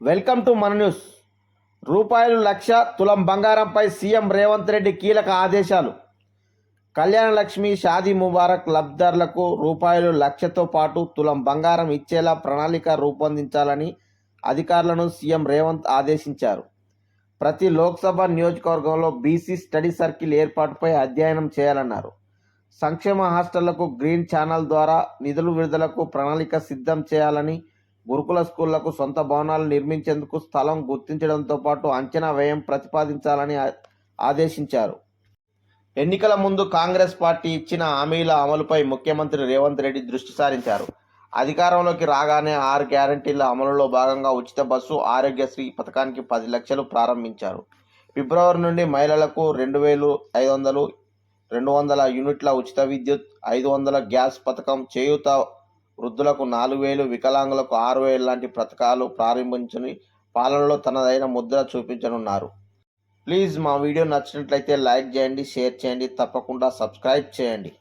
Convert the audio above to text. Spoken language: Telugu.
వెల్కమ్ టు మన న్యూస్. రూపాయలు లక్ష తులం బంగారంపై సీఎం రేవంత్ రెడ్డి కీలక ఆదేశాలు. కళ్యాణ లక్ష్మి షాదీ ముబారక్ లబ్ధిదారులకు రూపాయలు లక్షతో పాటు తులం బంగారం ఇచ్చేలా ప్రణాళిక రూపొందించాలని అధికారులను సీఎం రేవంత్ ఆదేశించారు. ప్రతి లోక్సభ నియోజకవర్గంలో బీసీ స్టడీ సర్కిల్ ఏర్పాటుపై అధ్యయనం చేయాలన్నారు. సంక్షేమ హాస్టళ్ళకు గ్రీన్ ఛానల్ ద్వారా నిధులు విడుదలకు ప్రణాళిక సిద్ధం చేయాలని గురుకుల స్కూళ్ళకు సొంత భవనాలు నిర్మించేందుకు స్థలం గుర్తించడంతో పాటు అంచనా వ్యయం ప్రతిపాదించాలని ఆదేశించారు. ఎన్నికల ముందు కాంగ్రెస్ పార్టీ ఇచ్చిన హామీల అమలుపై ముఖ్యమంత్రి రేవంత్ రెడ్డి దృష్టి సారించారు. అధికారంలోకి రాగానే ఆరు గ్యారంటీల అమలులో భాగంగా ఉచిత బస్సు ఆరోగ్యశ్రీ పథకానికి పది లక్షలు ప్రారంభించారు. ఫిబ్రవరి నుండి మహిళలకు రెండు వేలు ఐదు వందలు రెండు వందల యూనిట్ల ఉచిత విద్యుత్ ఐదు వందల గ్యాస్ పథకం చేయూత వృద్ధులకు నాలుగు వేలు వికలాంగులకు ఆరు వేలు లాంటి పథకాలు ప్రారంభించుని పాలనలో తనదైన ముద్ర చూపించనున్నారు. ప్లీజ్ మా వీడియో నచ్చినట్లయితే లైక్ చేయండి షేర్ చేయండి తప్పకుండా సబ్స్క్రైబ్ చేయండి.